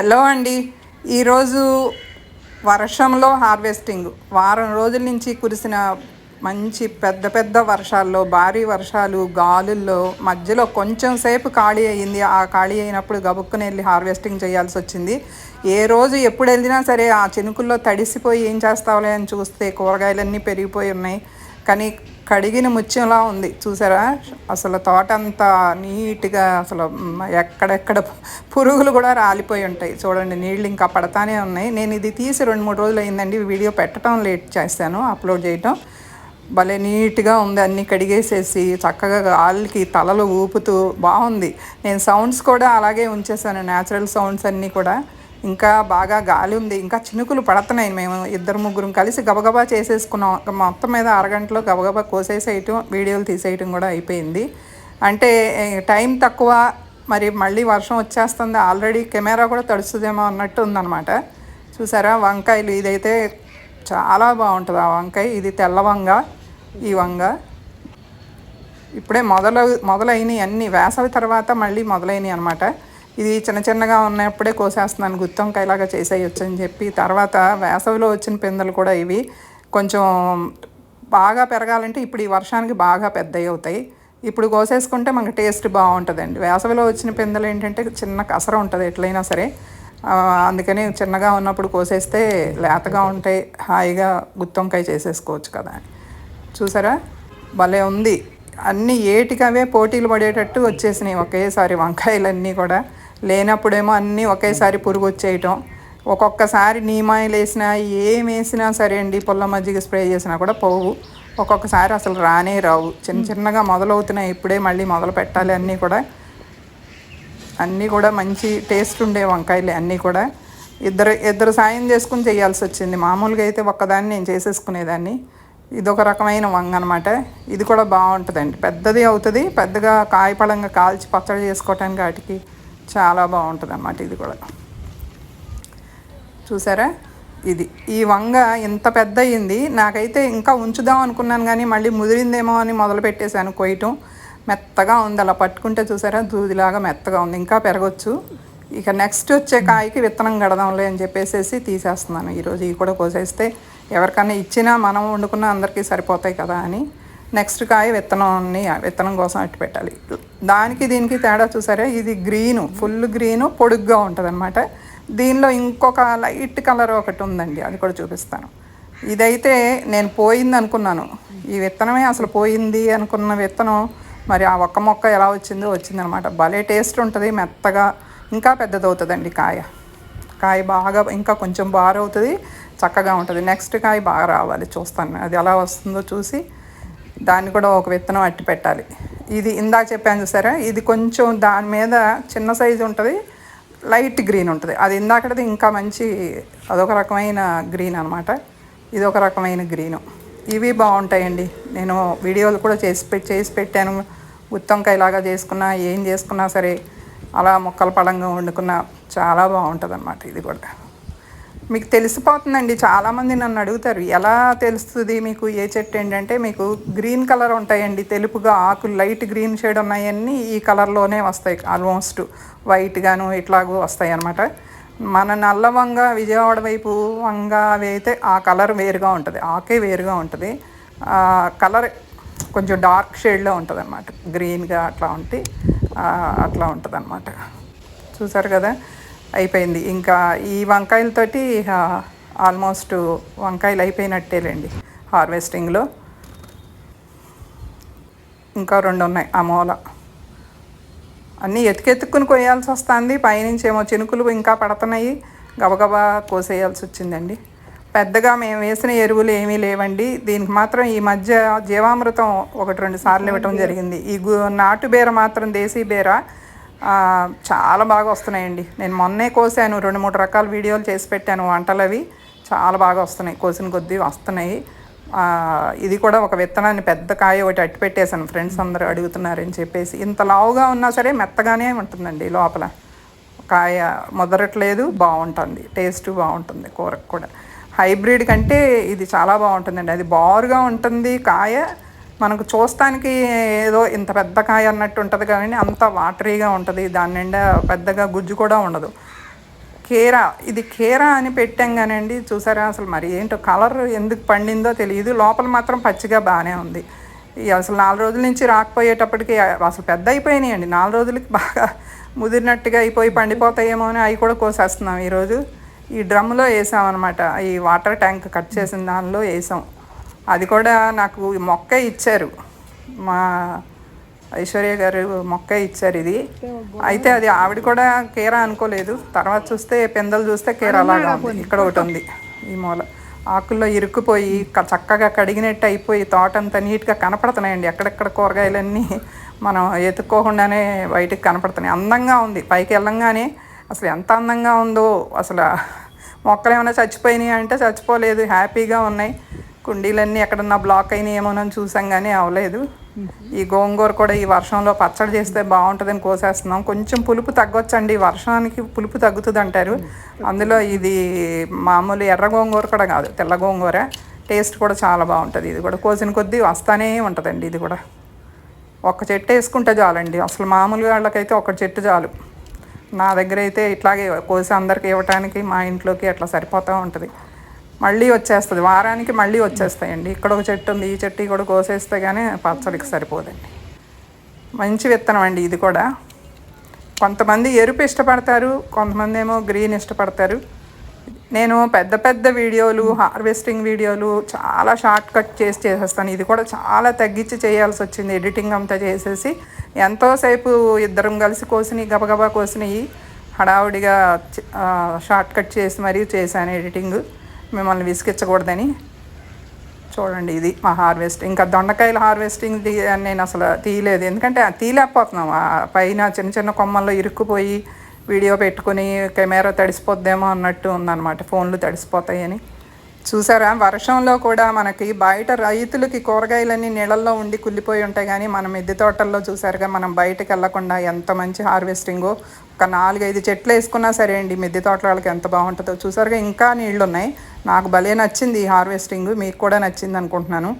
Hello అండి. ఈరోజు వర్షంలో హార్వెస్టింగ్. వారం రోజుల నుంచి కురిసిన మంచి పెద్ద పెద్ద వర్షాల్లో భారీ వర్షాలు గాలుల్లో మధ్యలో కొంచెం సేపు ఖాళీ అయ్యింది. ఆ ఖాళీ అయినప్పుడు గబుక్కుని వెళ్ళి హార్వెస్టింగ్ చేయాల్సి వచ్చింది. ఏ రోజు ఎప్పుడు వెళ్ళినా సరే ఆ చినుకుల్లో తడిసిపోయి ఏం చేస్తావులే అని చూస్తే కూరగాయలన్నీ పెరిగిపోయి ఉన్నాయి. కానీ కడిగిన ముత్యంలా ఉంది. చూసారా? అసలు తోట అంతా నీట్గా అసలు ఎక్కడెక్కడ పురుగులు కూడా రాలిపోయి ఉంటాయి. చూడండి నీళ్ళు ఇంకా పడతానే ఉన్నాయి. నేను ఇది తీసి రెండు మూడు రోజులు అయిందండి. వీడియో పెట్టడం లేట్ చేస్తాను అప్లోడ్ చేయటం. భలే నీట్గా ఉంది. అన్నీ కడిగేసేసి చక్కగా గాలికి తలలు ఊపుతూ బాగుంది. నేను సౌండ్స్ కూడా అలాగే ఉంచేసాను న్యాచురల్ సౌండ్స్ అన్నీ కూడా. ఇంకా బాగా గాలి ఉంది ఇంకా చినుకులు పడుతున్నాయి. మేము ఇద్దరు ముగ్గురం కలిసి గబగబా చేసేసుకున్నాం. మొత్తం మీద అరగంటలో గబగబా కోసేసేయటం వీడియోలు తీసేయటం కూడా అయిపోయింది. అంటే టైం తక్కువ మరి మళ్ళీ వర్షం వచ్చేస్తుంది. ఆల్రెడీ కెమెరా కూడా తడుస్తుందేమో అన్నట్టు ఉందన్నమాట. చూసారా? వంకాయలు ఇదైతే చాలా బాగుంటుంది ఆ వంకాయ. ఇది తెల్ల వంగ ఈ వంగ. ఇప్పుడే మొదలు మొదలైనవి అన్ని. వేసవి తర్వాత మళ్ళీ మొదలైనవి అనమాట ఇది చిన్న చిన్నగా ఉన్నప్పుడే కోసేస్తున్నాను గుత్తొంకాయలాగా చేసేయచ్చు అని చెప్పి. తర్వాత వేసవిలో వచ్చిన పిందెలు కూడా ఇవి కొంచెం బాగా పెరగాలంటే ఇప్పుడు ఈ వర్షానికి బాగా పెద్దవి అవుతాయి. ఇప్పుడు కోసేసుకుంటే మనకి టేస్ట్ బాగుంటుందండి. వేసవిలో వచ్చిన పిందెలు ఏంటంటే చిన్న కసర ఉంటుంది ఎట్లయినా సరే. అందుకని చిన్నగా ఉన్నప్పుడు కోసేస్తే లేతగా ఉంటాయి హాయిగా గుత్తొంకాయ చేసేసుకోవచ్చు కదా. చూసారా? భలే ఉంది. అన్నీ ఏటికవే పోటీలు పడేటట్టు వచ్చేసినాయి ఒకేసారి వంకాయలన్నీ కూడా. లేనప్పుడేమో అన్నీ ఒకేసారి పురుగు వచ్చేయటం ఒక్కొక్కసారి నీమాయిలు వేసినా ఏం వేసినా సరే అండి పుల్ల మజ్జిగ స్ప్రే చేసినా కూడా పోవు. ఒక్కొక్కసారి అసలు రానే రావు. చిన్న చిన్నగా మొదలవుతున్నాయి. ఇప్పుడే మళ్ళీ మొదలు పెట్టాలి అన్నీ కూడా. అన్నీ కూడా మంచి టేస్ట్ ఉండే వంకాయలే అన్నీ కూడా. ఇద్దరు ఇద్దరు సాయం చేసుకుని చేయాల్సి వచ్చింది. మామూలుగా అయితే ఒక్కదాన్ని నేను చేసేసుకునేదాన్ని. ఇదొక రకమైన వంగ అనమాట ఇది కూడా బాగుంటుందండి. పెద్దది అవుతుంది. పెద్దగా కాయపళంగా కాల్చి పచ్చడి చేసుకోవటానికి వాటికి చాలా బాగుంటుంది అన్నమాట ఇది కూడా. చూసారా? ఇది. ఈ వంగ ఇంత పెద్ద అయింది నాకైతే ఇంకా ఉంచుదాం అనుకున్నాను కానీ మళ్ళీ ముదిరిందేమో అని మొదలు పెట్టేశాను కొయ్యటం. మెత్తగా ఉంది. అలా పట్టుకుంటే చూసారా? దూదిలాగా మెత్తగా ఉంది. ఇంకా పెరగచ్చు. ఇక నెక్స్ట్ వచ్చే కాయకి విత్తనం గడదాంలే అని చెప్పేసి తీసేస్తున్నాను. ఈరోజు ఇవి కూడా కోసేస్తే ఎవరికైనా ఇచ్చినా మనం వండుకున్నా అందరికీ సరిపోతాయి కదా అని. నెక్స్ట్ కాయ విత్తనాన్ని విత్తనం కోసం అట్టి పెట్టాలి దానికి దీనికి తేడా చూసారా? ఇది గ్రీను ఫుల్ గ్రీను పొడుగ్గా ఉంటుంది దీనిలో ఇంకొక లైట్ కలర్ ఒకటి ఉందండి అది కూడా చూపిస్తాను. ఇదైతే నేను పోయింది అనుకున్నాను. ఈ విత్తనమే అసలు పోయింది అనుకున్న విత్తనం మరి ఆ ఒక్క మొక్క ఎలా వచ్చిందో వచ్చిందనమాట భలే టేస్ట్ ఉంటుంది మెత్తగా ఇంకా పెద్దదవుతుందండి కాయ. కాయ బాగా ఇంకా కొంచెం బారవుతుంది చక్కగా ఉంటుంది. నెక్స్ట్ కాయ బాగా రావాలి చూస్తాను. అది ఎలా వస్తుందో చూసి దాన్ని కూడా ఒక విత్తనం అట్టి పెట్టాలి. ఇది ఇందాక చెప్పాను చూసారా? ఇది కొంచెం దాని మీద చిన్న సైజు ఉంటుంది లైట్ గ్రీన్ ఉంటుంది. అది ఇందాకటిది ఇంకా మంచి అదొక రకమైన గ్రీన్ అనమాట ఇది ఒక రకమైన గ్రీను. ఇవి బాగుంటాయండి. నేను వీడియోలు కూడా చేసి పెట్టి చేసి పెట్టాను. గుత్తొంకాయలాగా చేసుకున్నా ఏం చేసుకున్నా సరే అలా మొక్కల పడంగా వండుకున్నా చాలా బాగుంటుంది అన్నమాట ఇది కూడా. మీకు తెలిసిపోతుందండి. చాలామంది నన్ను అడుగుతారు ఎలా తెలుస్తుంది మీకు ఏ చెట్టు ఏంటంటే మీకు గ్రీన్ కలర్ ఉంటాయండి తెలుపుగా ఆకులు లైట్ గ్రీన్ షేడ్ ఉన్నాయన్నీ ఈ కలర్లోనే వస్తాయి ఆల్మోస్ట్ వైట్ గాను ఇట్లాగూ వస్తాయి అన్నమాట. మన నల్ల వంగ విజయవాడ వైపు వంగ అవి అయితే ఆ కలర్ వేరుగా ఉంటుంది ఆకే వేరుగా ఉంటుంది. కలర్ కొంచెం డార్క్ షేడ్లో ఉంటుంది అనమాట గ్రీన్గా అట్లా ఉంటే అట్లా ఉంటుంది అనమాట చూసారు కదా? అయిపోయింది. ఇంకా ఈ వంకాయలతోటి ఆల్మోస్ట్ వంకాయలు అయిపోయినట్టేలేండి హార్వెస్టింగ్లో. ఇంకా రెండు ఉన్నాయి ఆ మూల. అన్నీ ఎత్తుకెత్తుకుని కొయ్యాల్సి వస్తుంది. పైనుంచి ఏమో చినుకులు ఇంకా పడుతున్నాయి. గబగబా కోసేయాల్సి వచ్చిందండి. పెద్దగా మేము వేసిన ఎరువులు ఏమీ లేవండి. దీనికి మాత్రం ఈ మధ్య జీవామృతం ఒకటి రెండు సార్లు ఇవ్వటం జరిగింది. ఈ గు నాటు బీర మాత్రం దేశీ బీర. చాలా బాగా వస్తున్నాయండి. నేను మొన్నే కోసాను రెండు మూడు రకాల వీడియోలు చేసి పెట్టాను వంటలు అవి. చాలా బాగా వస్తున్నాయి కోసిన కొద్దీ వస్తున్నాయి. ఇది కూడా ఒక విత్తనాన్ని పెద్ద కాయ ఒకటి అట్టి పెట్టేశాను. ఫ్రెండ్స్ అందరూ అడుగుతున్నారని చెప్పేసి. ఇంత లావుగా ఉన్నా సరే మెత్తగానే ఉంటుందండి లోపల. కాయ ముదరట్లేదు బాగుంటుంది. టేస్ట్ బాగుంటుంది కూరకు కూడా. హైబ్రిడ్ కంటే ఇది చాలా బాగుంటుందండి. అది బారుగా ఉంటుంది కాయ మనకు చూస్తానికి ఏదో ఇంత పెద్ద కాయ అన్నట్టు ఉంటుంది కానీ అంత వాటరీగా ఉంటుంది. దాని నిండా పెద్దగా గుజ్జు కూడా ఉండదు. కేరా ఇది కేరా అని పెట్టాం కానండి. చూసారా? అసలు మరి ఏంటో కలర్ ఎందుకు పండిందో తెలియదు. లోపల మాత్రం పచ్చిగా బాగానే ఉంది. అసలు నాలుగు రోజుల నుంచి రాకపోయేటప్పటికి అసలు పెద్ద అయిపోయినాయండి. నాలుగు రోజులకి బాగా ముదిరినట్టుగా అయిపోయి పండిపోతాయేమో అని అవి కూడా కోసేస్తున్నాం ఈరోజు. ఈ డ్రమ్లో వేసామన్నమాట. ఈ వాటర్ ట్యాంక్ కట్ చేసిన దానిలో వేసాం. అది కూడా నాకు మొక్క ఇచ్చారు. మా ఐశ్వర్య గారు మొక్క ఇచ్చారు ఇది. అయితే అది ఆవిడ కూడా కేరా అనుకోలేదు. తర్వాత చూస్తే పిందెలు చూస్తే కేరా లాగా ఉంది. ఇక్కడ ఒకటి ఉంది ఈ మూల. ఆకుల్లో ఇరుక్కుపోయి చక్కగా కడిగినట్టు అయిపోయి తోట అంతా నీట్గా కనపడుతున్నాయండి. ఎక్కడెక్కడ కూరగాయలన్నీ మనం ఎత్తుక్కోకుండానే బయటికి కనపడుతున్నాయి. అందంగా ఉంది. పైకి వెళ్ళంగానే అసలు ఎంత అందంగా ఉందో అసలు. మొక్కలు ఏమైనా చచ్చిపోయినాయి అంటే చచ్చిపోలేదు. హ్యాపీగా ఉన్నాయి. కుండీలన్నీ ఎక్కడన్నా బ్లాక్ అయినాయి ఏమోనని చూసాం కానీ అవ్వలేదు ఈ గోంగూర కూడా ఈ వర్షంలో పచ్చడి చేస్తే బాగుంటుందని కోసేస్తున్నాం. కొంచెం పులుపు తగ్గొచ్చండి. వర్షానికి పులుపు తగ్గుతుంది అంటారు అందులో ఇది మామూలు ఎర్ర గోంగూర కూడా కాదు తెల్ల గోంగూర. టేస్ట్ కూడా చాలా బాగుంటుంది. ఇది కూడా కోసిన కొద్దీ వస్తానే ఉంటుందండి ఇది కూడా. ఒక చెట్టు వేసుకుంటే చాలండి. అసలు మామూలుగా వాళ్ళకైతే ఒక చెట్టు చాలు. నా దగ్గర అయితే ఇట్లాగే కోసి అందరికి ఇవ్వటానికి మా ఇంట్లోకి అట్లా సరిపోతూ ఉంటుంది. మళ్ళీ వచ్చేస్తుంది. వారానికి మళ్ళీ వచ్చేస్తాయండి. ఇక్కడ ఒక చెట్టు ఉంది. ఈ చెట్టు కూడా కోసేస్తే కానీ పచ్చడికి సరిపోదండి. మంచి విత్తనం అండి ఇది కూడా. కొంతమంది ఎరుపు ఇష్టపడతారు కొంతమంది ఏమో గ్రీన్ ఇష్టపడతారు. నేను పెద్ద పెద్ద వీడియోలు హార్వెస్టింగ్ వీడియోలు చాలా షార్ట్ కట్ చేసి చేసేస్తాను. ఇది కూడా చాలా తగ్గించి చేయాల్సి వచ్చింది. ఎడిటింగ్ అంతా చేసేసి ఎంతోసేపు ఇద్దరం కలిసి కోసినవి గబగబా కోసినవి హడావుడిగా షార్ట్ కట్ చేసి మరీ చేశాను ఎడిటింగ్. మిమ్మల్ని విసిగించకూడదని. చూడండి ఇది మా హార్వెస్ట్ ఇంకా దొండకాయల హార్వెస్టింగ్ నేను అసలు తీయలేదు. ఎందుకంటే తీయలేకపోతున్నాం. పైన చిన్న చిన్న కొమ్మల్లో ఇరుక్కుపోయి వీడియో పెట్టుకుని కెమెరా తడిసిపోద్దేమో అన్నట్టు ఉందన్నమాట. ఫోన్లు తడిసిపోతాయని. చూసారా? వర్షంలో కూడా మనకి బయట రైతులకి కూరగాయలన్నీ నీళ్ళల్లో ఉండి కుళ్ళిపోయి ఉంటాయి కానీ మన మిద్దె తోటల్లో చూసారుగా మనం బయటకు వెళ్ళకుండా ఎంత మంచి హార్వెస్టింగో ఒక నాలుగైదు చెట్లు వేసుకున్నా సరే అండి మిద్దె తోటల వాళ్ళకి ఎంత బాగుంటుందో. చూసారుగా ఇంకా నీళ్ళు ఉన్నాయి నాకు భలే నచ్చింది ఈ హార్వెస్టింగ్. మీకు కూడా నచ్చింది అనుకుంటున్నాను.